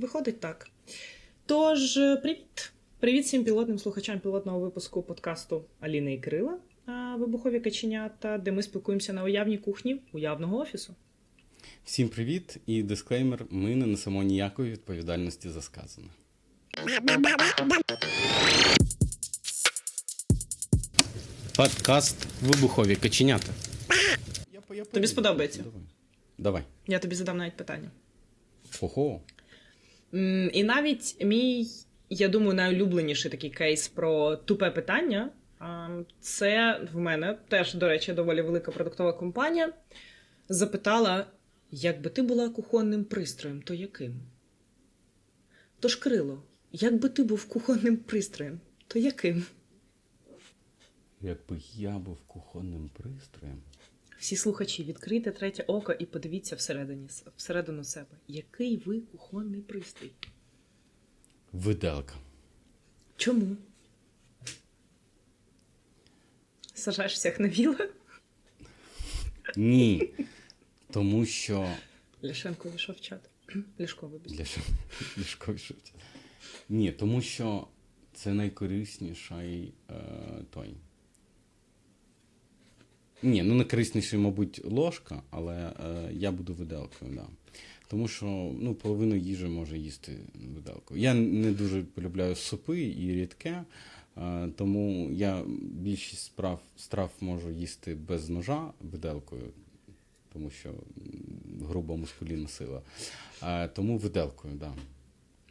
Виходить так. Тож, е, привіт! Привіт всім пілотним слухачам пілотного випуску подкасту Аліни і Кирила а, Вибухові каченята, де ми спілкуємося на уявній кухні уявного офісу. Всім привіт і дисклеймер: ми не несемо ніякої відповідальності за сказане. Подкаст Вибухові каченята. Тобі сподобається? Давай. Давай. Я тобі задам навіть питання. Ого. І навіть мій, я думаю, найулюбленіший такий кейс про тупе питання. Це в мене теж, до речі, доволі велика продуктова компанія. Запитала, якби ти була кухонним пристроєм, то яким? Тож, Крило, якби ти був кухонним пристроєм, то яким? Якби я був кухонним пристроєм. Всі слухачі, відкрийте третє око і подивіться всередині, всередину себе. Який ви кухонний пристрій? Виделка. Чому? Сажаєш всіх на віла? Ні. Тому що. Ляшенко вийшов в чат. Ляшко, вибач. Для що? Ліжко шутять. Ні, тому що це найкорисніший е, той. Ні, ну найкорисніший, мабуть, ложка, але е, я буду виделкою, да. Тому що ну, половину їжі може їсти виделкою. Я не дуже полюбляю супи і рідке, е, тому я більшість справ, страв можу їсти без ножа виделкою, тому що груба мускулінна сила. Е, тому виделкою, так. Да.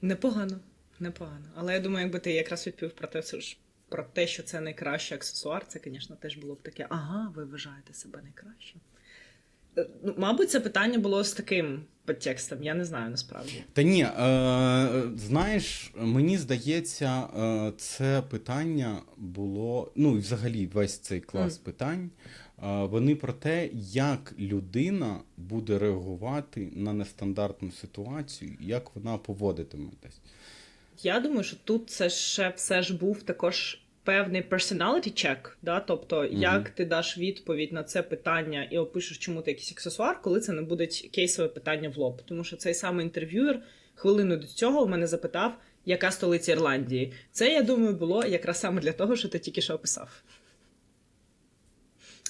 Непогано, непогано. Але я думаю, якби ти якраз відповів про те, ж про те, що це найкращий аксесуар, це, звісно, теж було б таке, ага, ви вважаєте себе найкращим. Е, Ну, мабуть, це питання було з таким підтекстом, я не знаю насправді. Та ні, е, знаєш, мені здається, е, це питання було. Ну, і взагалі, весь цей клас Мгм. питань. е, вони про те, як людина буде реагувати на нестандартну ситуацію, як вона поводитиметься. Я думаю, що тут це ще все ж був також певний personality check, да? тобто, Мгм. як ти даш відповідь на це питання і опишеш, чому ти якийсь аксесуар, коли це не буде кейсове питання в лоб. Тому що цей самий інтерв'юер хвилину до цього в мене запитав, яка столиця Ірландії. Це, я думаю, було якраз саме для того, що ти тільки що описав.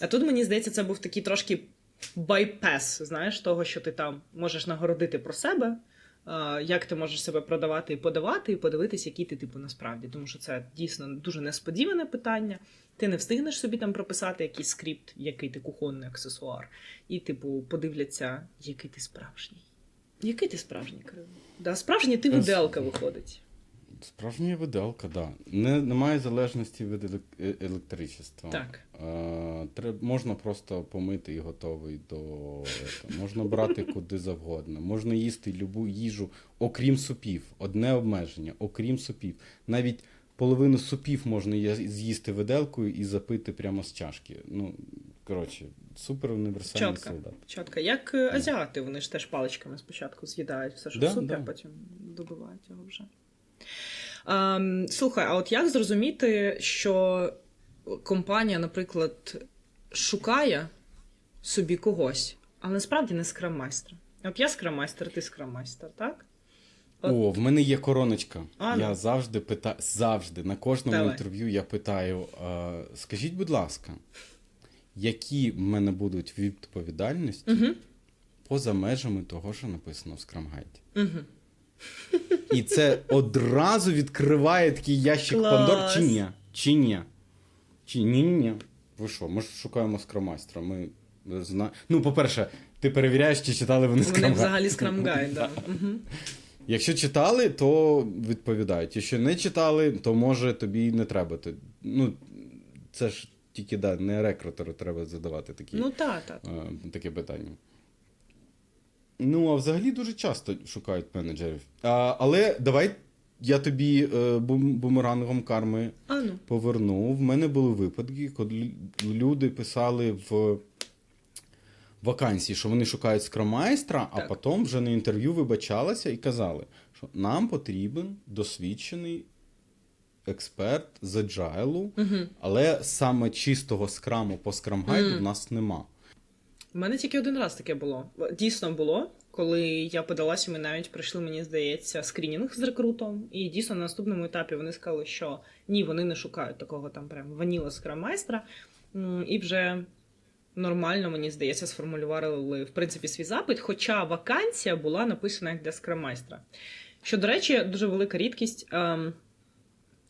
А тут, мені здається, це був такий трошки байпес, знаєш, того, що ти там можеш нагородити про себе, як ти можеш себе продавати і подавати, і подивитися, який ти типу насправді. Тому що це дійсно дуже несподіване питання. Ти не встигнеш собі там прописати якийсь скрипт, який ти кухонний аксесуар, і, типу, подивляться, який ти справжній. Який ти справжній Кирило? Да, справжній ти Е, виделка виходить. Справжня виделка, так. Да. Не, немає залежності від е- електричества. Так. Е, треб, можна просто помити і готовий до. ето. Можна брати куди завгодно. Можна їсти любу їжу, окрім супів. Одне обмеження, окрім супів. Навіть половину супів можна з'їсти виделкою і запити прямо з чашки. Ну, коротше, супер універсальний Чітко. солдат. Чітко. Як е, азіати, вони ж теж паличками спочатку з'їдають все, що Да, супі, да. потім добивають його вже. Ем, слухай, а от як зрозуміти, що компанія, наприклад, шукає собі когось, але насправді не скраммайстра? От я скраммайстер, ти скраммайстер, так? От. О, в мене є короночка. А, я ну. завжди питаю, завжди на кожному Давай. інтерв'ю я питаю: е, скажіть, будь ласка, які в мене будуть відповідальності Угу. поза межами того, що написано в Guide? Угу. І це одразу відкриває такий ящик Клас. Пандор, чи ні? Чи ні? Чи ні, ні, ні. Ви що? Ми ж шукаємо скромайстра. Ми зна... Ну, по-перше, ти перевіряєш, чи читали вони Вони взагалі Scrum Guide, да. Угу. Якщо читали, то відповідають. Якщо не читали, то може тобі не треба. Ну, це ж тільки да, не рекрутеру треба задавати такі, Ну так, так. е, таке питання. Ну, а взагалі дуже часто шукають менеджерів. А, але давай я тобі е, бум- бумерангом карми А ну. поверну. В мене були випадки, коли люди писали в вакансії, що вони шукають скромайстра, а Так. потім вже на інтерв'ю вибачалися і казали, що нам потрібен досвідчений експерт з agile, Угу. але саме чистого скраму по скрамгайду Мгм. в нас нема. У мене тільки один раз таке було. Дійсно було, коли я подалася, ми навіть пройшли, мені здається, скрінінг з рекрутом. І дійсно на наступному етапі вони сказали, що ні, вони не шукають такого там прям ваніла скрам-майстра. І вже нормально, мені здається, сформулювали в принципі свій запит, хоча вакансія була написана для скрам-майстра. Що, до речі, дуже велика рідкість. Ем,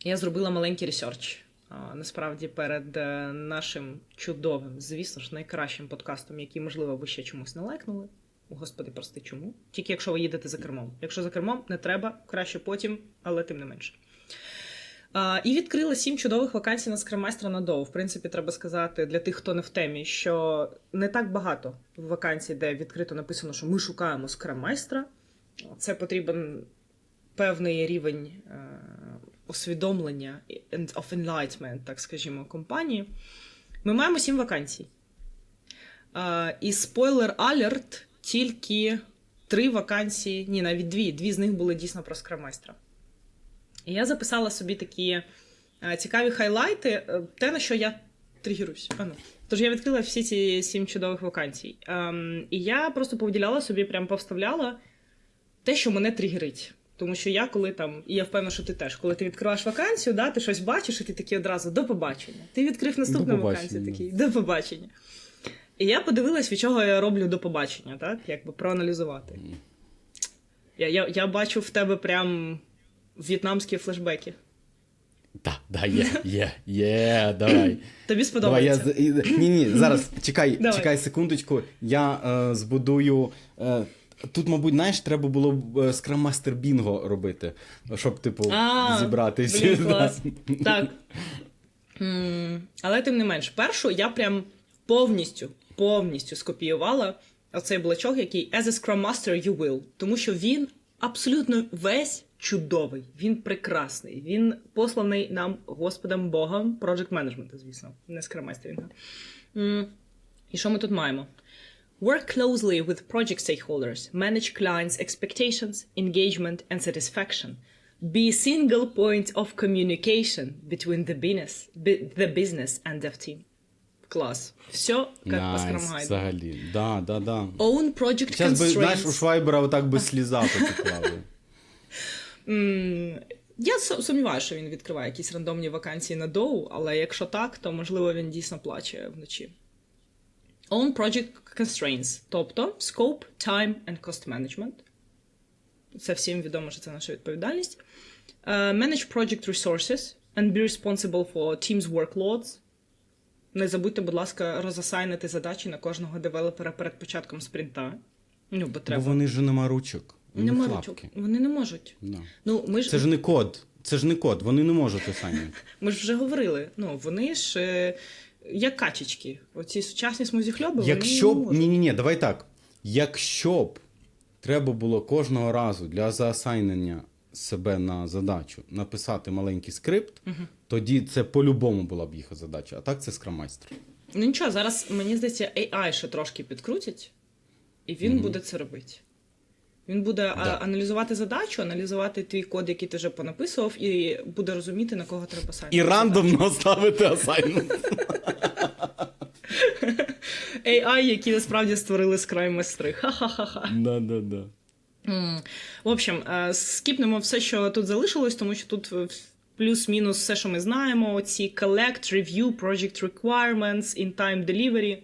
я зробила маленький ресерч. Насправді, перед е, нашим чудовим, звісно ж, найкращим подкастом, який, можливо, ви ще чомусь не лайкнули. Господи, прости, чому? Тільки якщо ви їдете за кермом. Якщо за кермом, не треба, краще потім, але тим не менше. І відкрила сім чудових вакансій на скрамайстра на доу. В принципі, треба сказати для тих, хто не в темі, що не так багато вакансій, де відкрито написано, що ми шукаємо скрамайстра. Це потрібен певний рівень е, усвідомлення of enlightenment, так скажімо, компанії. Ми маємо сім вакансій. І спойлер алерт, тільки три вакансії, ні, навіть дві. Дві з них були дійсно про скрамайстра. І я записала собі такі е, цікаві хайлайти, е, те, на що я тригеруюсь. А ну. Тож я відкрила всі ці сім чудових вакансій. Ем, і я просто повділяла собі, прям повставляла те, що мене тригерить. Тому що я коли там, і я впевнена, що ти теж, коли ти відкриваєш вакансію, да, ти щось бачиш, і ти такий одразу до побачення. Ти відкрив наступну вакансію, такий до побачення. І я подивилась, від чого я роблю до побачення, так? Якби проаналізувати. Я, я, я бачу в тебе прям в'єтнамські флешбеки. Так, да, є, є, є, давай. Тобі Давай, я сподобається. з- і- ні, ні, зараз чекай, чекай секундочку. Я е, збудую. Е, тут, мабуть, знаєш, треба було б е, Scrum Master Bingo робити, щоб, типу, А, зібрати всі. Блін, клас. Так. Але тим не менш, першу я прям повністю, повністю скопіювала оцей блочок, який as a Scrum Master you will. Тому що він абсолютно весь чудовий, він прекрасний. Він посланий нам Господом Богом Project Management, звісно, не Scrum Master. І що ми тут маємо? Work closely with project stakeholders, manage clients' expectations, engagement, and satisfaction. Be a single point of communication between the business, bi- the business and dev team. Клас. Все как по Найс, скрамгайду. взагалі. Да, да, да. Own project Зараз би, знаєш, у constraints. Швайбера отак би сліза потекла. би. М, Я су- сумніваюся, що він відкриває якісь рандомні вакансії на доу, але якщо так, то можливо він дійсно плаче вночі. Own project constraints, тобто scope, time and cost management. Це всім відомо, що це наша відповідальність. Е, Manage project resources and be responsible for team's workloads. Не забудьте, будь ласка, розасайнити задачі на кожного девелопера перед початком спринта. Ну, бо Бо вони ж нема ручок. Нема ручок. Вони не можуть. Да. Ну, ми ж Це ж не код. Це ж не код, вони не можуть самі. Ми ж вже говорили. Ну, вони ж е, як качечки. Оці сучасні смузіхльоби, Якщо б. Ні, ні, ні, давай так. Якщо б треба було кожного разу для заасайнення себе на задачу написати маленький скрипт, тоді це по-любому була б їх задача. А так це скрамайстер. Ну нічого, зараз мені здається, AI ще трошки підкрутять, і він Мгм. буде це робити. Він буде Да. аналізувати задачу, аналізувати твій код, який ти вже понаписував, і буде розуміти, на кого треба писати. І рандомно ставити асайнмент. AI, які насправді створили скрай майстри. Ха-ха-ха-ха. Да, да, да. М. В общем, е, скіпнемо все, що тут залишилось, тому що тут е, плюс-мінус все, що ми знаємо. Ці collect, review, project requirements, in time delivery.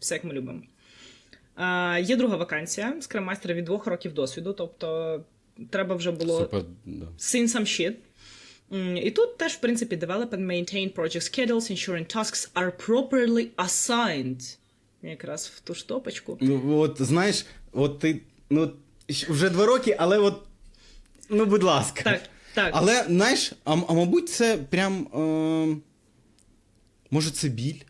Все, як ми любимо. Є друга вакансія скраммайстера від двох років досвіду, тобто треба вже було Супер, да. seen some shit. І тут теж, в принципі, develop and maintain project schedules, ensuring tasks are properly assigned. Якраз в ту штопочку. Ну, от знаєш, от ти ну, вже два роки, але от. Ну, будь ласка. Так, так. Але, знаєш, а, а мабуть, це прям. Е, може, це біль?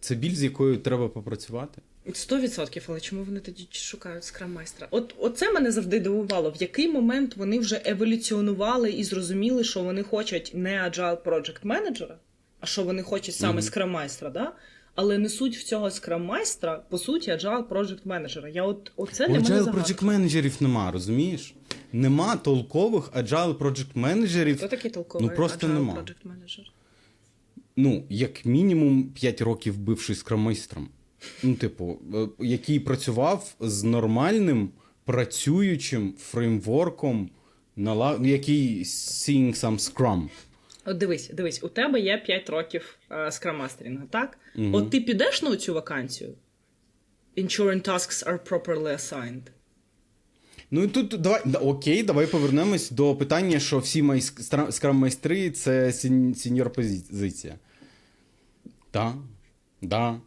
Це біль, з якою треба попрацювати? Сто відсотків, але чому вони тоді шукають скрам-майстра? От оце мене завжди дивувало. В який момент вони вже еволюціонували і зрозуміли, що вони хочуть не agile project менеджера, а що вони хочуть саме Мгм. скрам-майстра, да? але несуть в цього скрам-майстра, по суті, agile project менеджера. Я от оце для мене Agile project менеджерів нема, розумієш? Нема толкових agile project менеджерів. Хто такий толковий Ну, просто agile нема. project менеджер? Ну, як мінімум 5 років бивший скромайстром. Ну, типу, е, який працював з нормальним працюючим фреймворком, нала- який seeing some Scrum. От дивись, дивись, у тебе є 5 років е, скрам-мастерінгу, так? Мгм. От ти підеш на цю вакансію? Ensuring tasks are properly assigned. Ну і тут давай окей, давай повернемось до питання, що всі май скрам майстри це сіньор позиція. Так, да.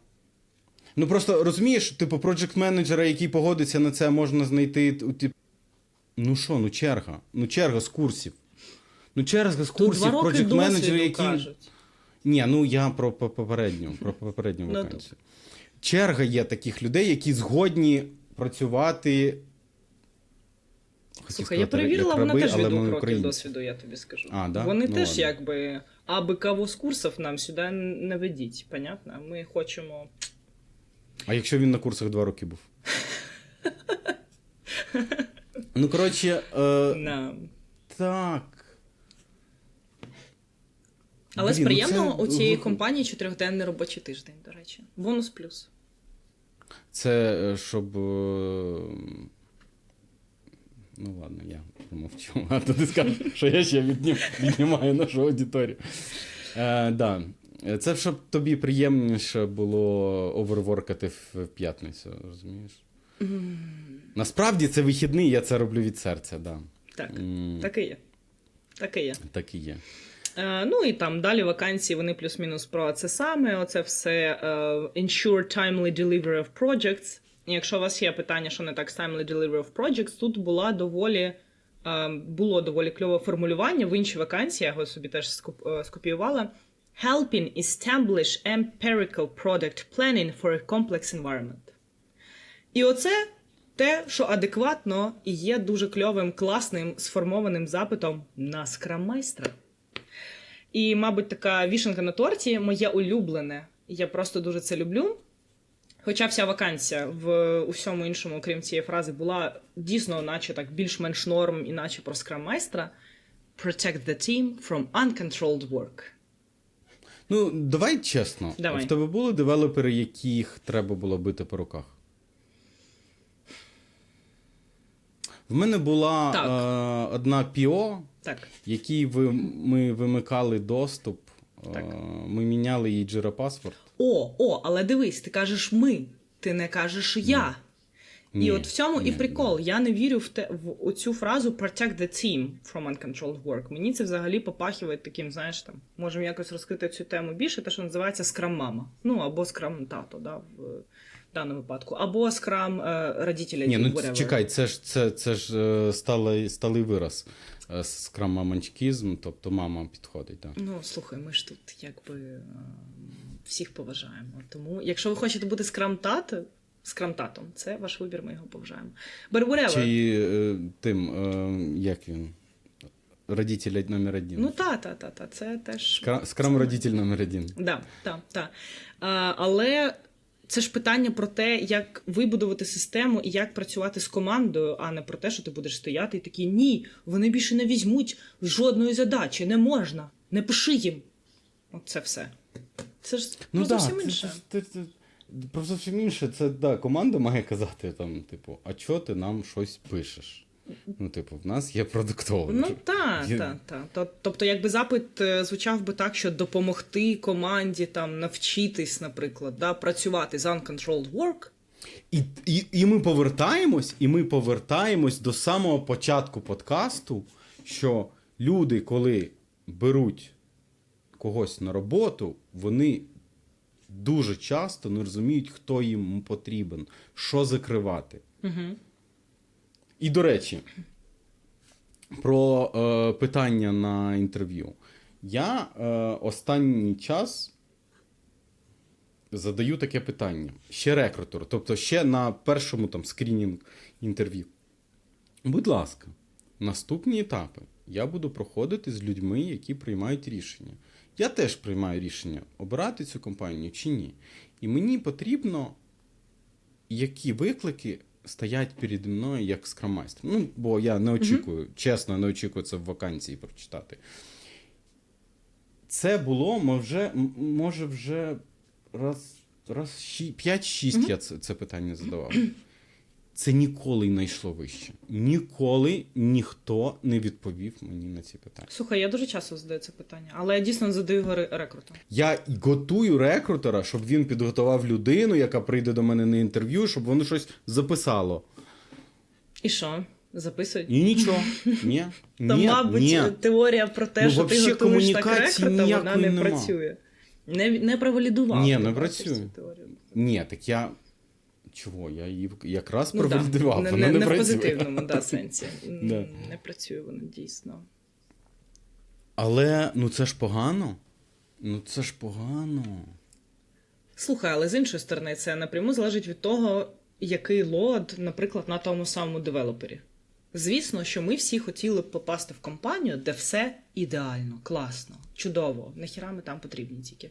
Ну просто розумієш, типу, проджект менеджера, який погодиться на це, можна знайти. тип- Ну що, ну черга. Ну черга з курсів. Ну черга з курсів, проджект досвіду які. кажуть. Ні, ну я про попередню, про попередню Ну, вакансію. Черга є таких людей, які згодні працювати. Хотів Слухай, я перевірила, як вона раби, теж від двох років досвіду, я тобі скажу. А, да? Вони Ну, теж ладно. якби, аби кого з курсів нам сюди не ведіть, понятно? Ми хочемо. А якщо він на курсах два роки був? ну, коротше, е, На... так. Але з Блін, ну приємного це у цієї компанії чотирьохденний робочий тиждень, до речі. Бонус плюс. Це е, щоб. е, Ну ладно, я промовчу. А то ти скажеш, що я ще віднім, віднімаю нашу аудиторію. Е, да. Це щоб тобі приємніше було оверворкати в п'ятницю, розумієш? Насправді це вихідний, я це роблю від серця, да. Так, М, так і є. Так і є. так і є. Е, ну і там далі вакансії вони плюс-мінус про це саме. Оце все е, ensure timely delivery of projects. І якщо у вас є питання, що не так з timely delivery of projects, тут була доволі. е, Було доволі кльове формулювання в іншій вакансії, я його собі теж скоп- е, скопіювала. Helping establish empirical product planning for a complex environment. І оце те, що адекватно і є дуже кльовим, класним, сформованим запитом на скрам-майстра. І, мабуть, така вішенка на торті моє улюблене. Я просто дуже це люблю. Хоча вся вакансія в усьому іншому, окрім цієї фрази, була дійсно, наче так більш-менш норм, іначе про скрам-майстра. Protect the team from uncontrolled work. Ну, давай чесно. Давай. В тебе були девелопери, яких треба було бити по руках? В мене була е, одна PO, Так, якій ви, ми вимикали доступ. Так. Е, ми міняли Jira Password. О, о, але дивись, ти кажеш ми, ти не кажеш я. І от в цьому ні, і прикол. Я не вірю в те в цю фразу protect the team from uncontrolled work. Мені це взагалі попахиває таким, знаєш, там можемо якось розкрити цю тему більше, те, що називається скрам мама. Ну або скрам тато, да, в даному випадку, або скрам е, родителя. Ні, ну whatever. чекай, це ж це, це ж е, сталий, сталий вираз. Е, Скрам-маманчкізм, тобто мама підходить. Так. Ну, слухай, ми ж тут якби е, всіх поважаємо. Тому, якщо ви хочете бути скрам-тато, скрам-татом, це ваш вибір, ми його поважаємо. But. Чи е, тим, е, як він? Родитель номер один. Ну, та, та, та, та, це теж. Скра- Скрам-родитель номер один. Да, та, та. А, але це ж питання про те, як вибудувати систему і як працювати з командою, а не про те, що ти будеш стояти і такий ні, вони більше не візьмуть жодної задачі, не можна, не пиши їм. От це все. Це ж Ну да, зовсім інше. це- це- це- Про зовсім інше, це да, команда має казати там, типу, а чого ти нам щось пишеш? Ну, типу, в нас є продуктовий. Ну та, Є- та, та. Тобто, якби запит е, звучав би так, що допомогти команді там навчитись, наприклад, да, працювати з uncontrolled work. І, і, і ми повертаємось, і ми повертаємось до самого початку подкасту, що люди, коли беруть когось на роботу, вони дуже часто не розуміють, хто їм потрібен, що закривати. Угу. І до речі, про е, питання на інтерв'ю. Я е, останній час задаю таке питання. Ще рекрутеру, тобто ще на першому там скрінінг інтерв'ю. Будь ласка, наступні етапи я буду проходити з людьми, які приймають рішення. Я теж приймаю рішення, обирати цю компанію чи ні. І мені потрібно які виклики стоять переді мною як скрамайстер. Ну, бо я не очікую, чесно, не очікую це в вакансії прочитати. Це було, ми вже, м- може, вже раз раз ші- 5-6 я це, це питання задавав. Це ніколи не йшло вище. Ніколи ніхто не відповів мені на ці питання. Слухай, я дуже часто задаю це питання, але я дійсно задаю його ре- Я готую рекрутера, щоб він підготував людину, яка прийде до мене на інтерв'ю, щоб воно щось записало. І що? Записують? І нічого. Ні. Та, ні, мабуть, ні. теорія про те, Ну, що ти готуєш так рекрута, вона не нема. працює. Не, не провалідував. Ні, не працює. Ні, так я. Чого? Я її якраз Ну, да. провалідував. Не, не, не, не в позитивному да, сенсі. Да. Не працює воно дійсно. Але ну це ж погано. Ну це ж погано. Слухай, але з іншої сторони, це напряму залежить від того, який лот, наприклад, на тому самому девелопері. Звісно, що ми всі хотіли б попасти в компанію, де все ідеально, класно, чудово. Нахіра ми там потрібні тільки.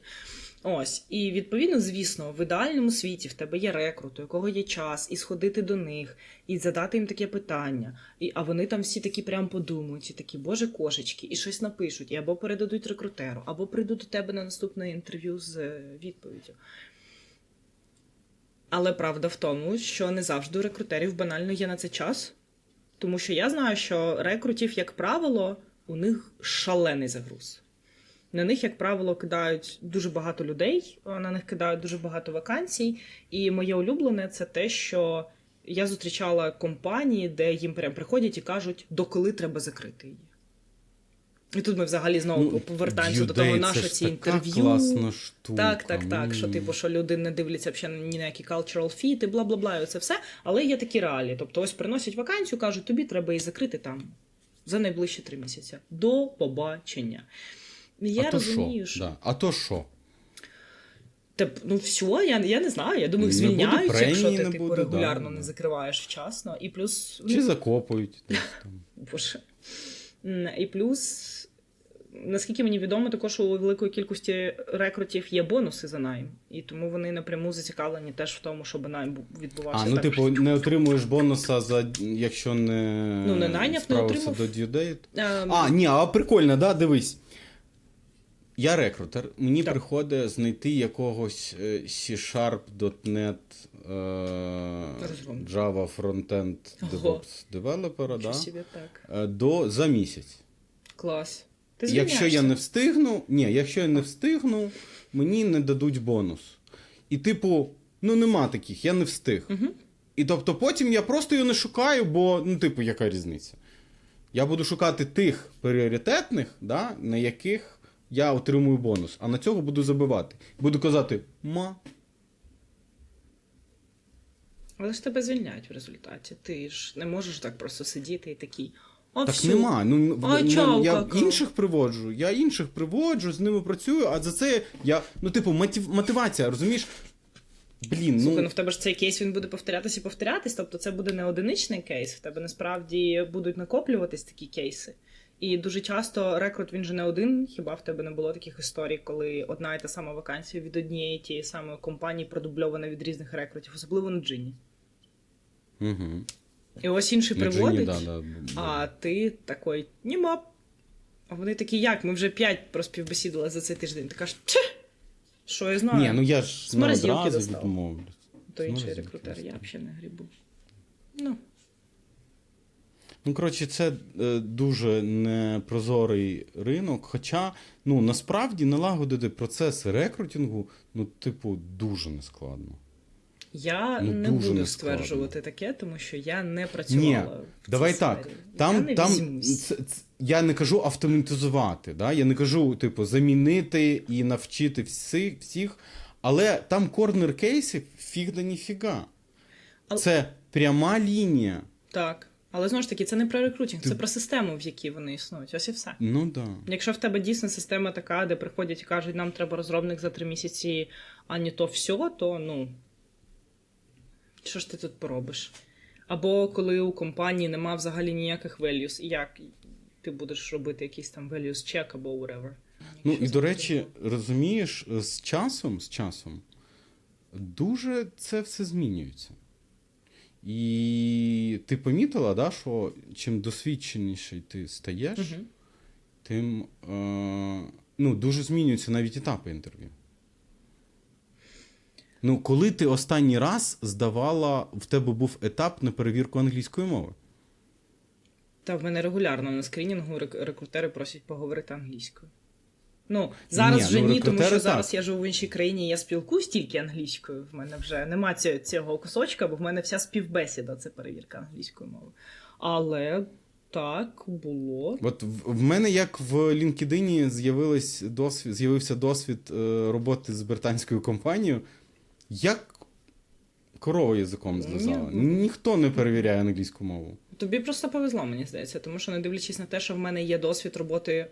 Ось, і відповідно, звісно, в ідеальному світі в тебе є рекрут, у якого є час, і сходити до них, і задати їм таке питання. І, а вони там всі такі прям подумають, і такі, боже, кошечки, і щось напишуть, і або передадуть рекрутеру, або прийдуть до тебе на наступне інтерв'ю з е, відповіддю. Але правда в тому, що не завжди у рекрутерів банально є на це час. Тому що я знаю, що рекрутів, як правило, у них шалений загруз. На них, як правило, кидають дуже багато людей, на них кидають дуже багато вакансій. І моє улюблене це те, що я зустрічала компанії, де їм прям приходять і кажуть, доколи треба закрити її. І тут ми взагалі знову Ну, повертаємося до того, це на ж ці інтерв'ю. класна штука. Так, так, так. Що, М. типу, що люди не дивляться взагалі ні на які cultural fit і бла бла бла, і це все. Але є такі реалії. Тобто, ось приносять вакансію, кажуть, тобі треба її закрити там за найближчі три місяці. До побачення. Я а то розумію, що? що Да. А то що? Теп, ну все, я, я не знаю. Я думаю, Не звільняють, буде якщо ти типу, буде, регулярно да. не закриваєш вчасно. І плюс Чи закопують десь там. Боже. І плюс, наскільки мені відомо, також у великої кількості рекрутів є бонуси за найм. І тому вони напряму зацікавлені теж в тому, щоб найм відбувався. А, ну так. типу, не отримуєш бонуса за якщо не Ну, не найняв, не отримав. до date. Ем, А, ні, а прикольно, да, дивись. Я рекрутер, мені Так. приходить знайти якогось е, C-Sharp, .NET, е, Java Frontend Ого. Девелопера, да, собі так. е, до, за місяць. Клас. Ти Якщо я не встигну, ні, якщо я не встигну, мені не дадуть бонус. І, типу, ну нема таких, я не встиг. Мгм. І тобто потім я просто його не шукаю, бо, ну, типу, яка різниця? Я буду шукати тих пріоритетних, да, на яких я отримую бонус, а на цього буду забивати. Буду казати, ма. Але ж тебе звільняють в результаті. Ти ж не можеш так просто сидіти і такий. О, Так всю. нема. Ну, А ну, чау, я кака. інших приводжу, я інших приводжу, з ними працюю, а за це я. Ну, типу, мотив, мотивація, розумієш? Блін, Слухай, ну ну. в тебе ж цей кейс він буде повторятися і повторятись, тобто це буде не одиничний кейс, в тебе насправді будуть накоплюватись такі кейси. І дуже часто рекрут він же не один. Хіба в тебе не було таких історій, коли одна і та сама вакансія від однієї тієї самої компанії продубльована від різних рекрутів, особливо на джині. Угу. І ось інший На приводить, да, да, да. а ти такий німа. А вони такі, як? Ми вже п'ять проспівбесідали за цей тиждень. Ти кажеш, «Тьф, що я знаю? Ні, ну я ж не морозилки одразу відмовлюсь. То інший морозилки рекрутер, я взагалі не грібу. Ну. Ну, коротше, це е, дуже непрозорий ринок. Хоча, ну, насправді налагодити процес рекрутингу, ну, типу, дуже нескладно. Я Ну, не дуже буду нескладно. стверджувати таке, тому що я не працювала в цій Давай сфері. так. я Там, не там візьмусь. це, це, я не кажу автоматизувати, да? я не кажу, типу, замінити і навчити всіх, всіх але там корнер кейси фіг да ніфіга. Але- Це пряма лінія. Так. Але знову ж таки, це не про рекрутинг, Ти- це про систему, в якій вони існують. Ось і все. Ну да. Якщо в тебе дійсно система така, де приходять і кажуть, нам треба розробник за три місяці, а не то все, то ну. Що ж ти тут поробиш? Або коли у компанії нема взагалі ніяких values, і як ти будеш робити якийсь там values check або whatever. Ну і до речі, розумієш, з часом, з часом дуже це все змінюється. І ти помітила, да, що чим досвідченіший ти стаєш, Мгм. тим е, ну, дуже змінюються навіть етапи інтерв'ю. Ну, коли ти останній раз здавала, в тебе був етап на перевірку англійської мови? Та в мене регулярно на скрінінгу рек- рекрутери просять поговорити англійською. Ну, зараз Ні, вже ну, ні, тому рекрутери що зараз так. я живу в іншій країні, я спілкуюсь тільки англійською. В мене вже нема цього, цього кусочка, бо в мене вся співбесіда це перевірка англійської мови. Але так було. От в, в мене, як в LinkedIn з'явилось досвід, з'явився досвід е, роботи з британською компанією, як корова язиком зв'язала. Ні. Ніхто не перевіряє англійську мову. Тобі просто повезло, мені здається, тому що не дивлячись на те, що в мене є досвід роботи е,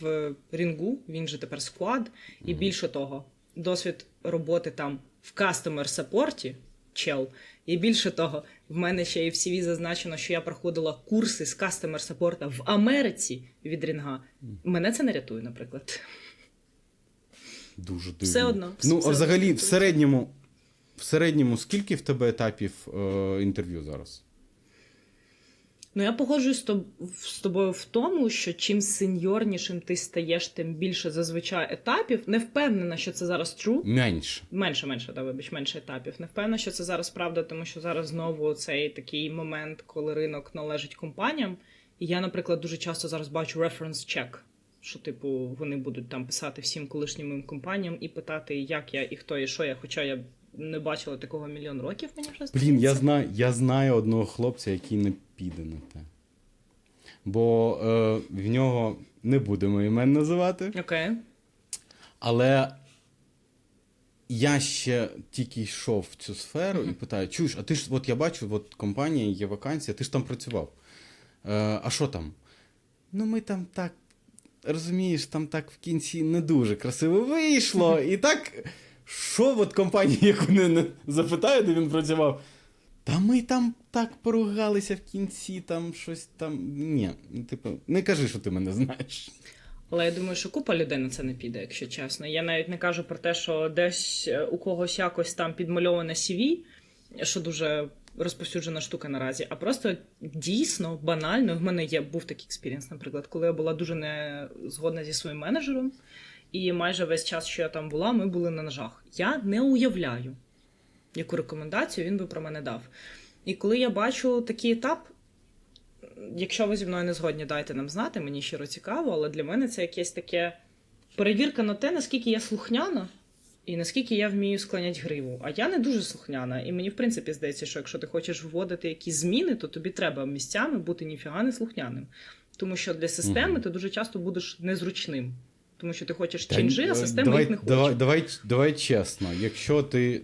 в Рінгу, він же тепер склад, і більше того, досвід роботи там в customer саппорті, чел. І більше того, в мене ще і в CV зазначено, що я проходила курси з customer саппорта в Америці від Рінга. Мене це не рятує, наприклад. Дуже дивно. Все одно, Ну, все а взагалі, одно. в середньому, в середньому, скільки в тебе етапів е, інтерв'ю зараз? Ну, я погоджуюсь з тобою в тому, що чим сеньорнішим ти стаєш, тим більше зазвичай етапів. Не впевнена, що це зараз true. Менше. Менше, менше, да, вибач, менше етапів. Не впевнена, що це зараз правда, тому що зараз знову цей такий момент, коли ринок належить компаніям. І я, наприклад, дуже часто зараз бачу reference check, що, типу, вони будуть там писати всім колишнім моїм компаніям і питати, як я і хто і що я, хоча я не бачила такого мільйон років, мені вже Блін, я знаю, я знаю одного хлопця, який не піде на те. Бо е, в нього не будемо імен називати. Окей. Але я ще тільки йшов в цю сферу і питаю: чуєш, а ти ж, от я бачу, от компанія, є вакансія, ти ж там працював. Е, а що там? Ну, ми там так, розумієш, там так в кінці не дуже красиво вийшло. І так, що от компанія, яку не, не запитаю, де він працював. Та ми там так поругалися в кінці, там щось там. Ні, типу, не кажи, що ти мене знаєш. Але я думаю, що купа людей на це не піде, якщо чесно. Я навіть не кажу про те, що десь е, у когось якось там підмальоване CV, що дуже розповсюджена штука наразі, а просто дійсно банально. В мене є був такий експірієнс, наприклад, коли я була дуже не згодна зі своїм менеджером, і майже весь час, що я там була, ми були на ножах. Я не уявляю, яку рекомендацію він би про мене дав. І коли я бачу такий етап, якщо ви зі мною не згодні, дайте нам знати, мені щиро цікаво, але для мене це якесь таке перевірка на те, наскільки я слухняна і наскільки я вмію склонять гриву. А я не дуже слухняна, і мені, в принципі, здається, що якщо ти хочеш вводити якісь зміни, то тобі треба місцями бути ніфіга не слухняним. Тому що для системи ти дуже часто будеш незручним. Тому що ти хочеш Та, чинджи, а система давай, їх не хоче. Давай, давай, давай чесно, якщо ти,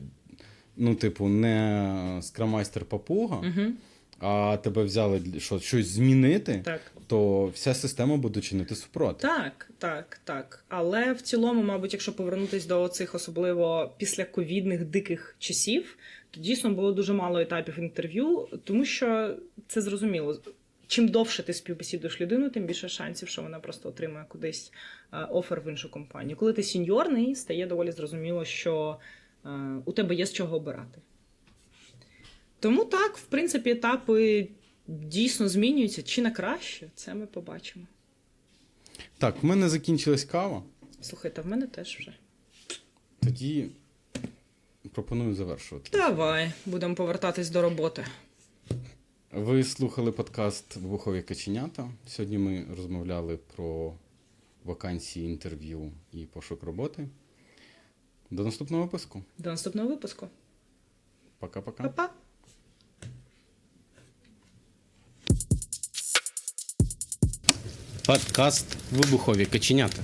ну, типу, не скрамайстер папуга, Угу, а тебе взяли що, щось змінити, так. то вся система буде чинити супроти. Так, так, так. Але в цілому, мабуть, якщо повернутися до цих особливо післяковідних диких часів, то дійсно було дуже мало етапів інтерв'ю, тому що це зрозуміло. Чим довше ти співбесідуєш людину, тим більше шансів, що вона просто отримає кудись е, офер в іншу компанію. Коли ти сіньорний, стає доволі зрозуміло, що е, у тебе є з чого обирати. Тому так, в принципі, етапи дійсно змінюються чи на краще, це ми побачимо. Так, в мене закінчилась кава. Слухайте, в мене теж вже. Тоді пропоную завершувати. Давай, будемо повертатись до роботи. Ви слухали подкаст Вибухові каченята. Сьогодні ми розмовляли про вакансії, інтерв'ю і пошук роботи. До наступного випуску. До наступного випуску. Пока-пока. Па-па! Подкаст Вибухові каченята.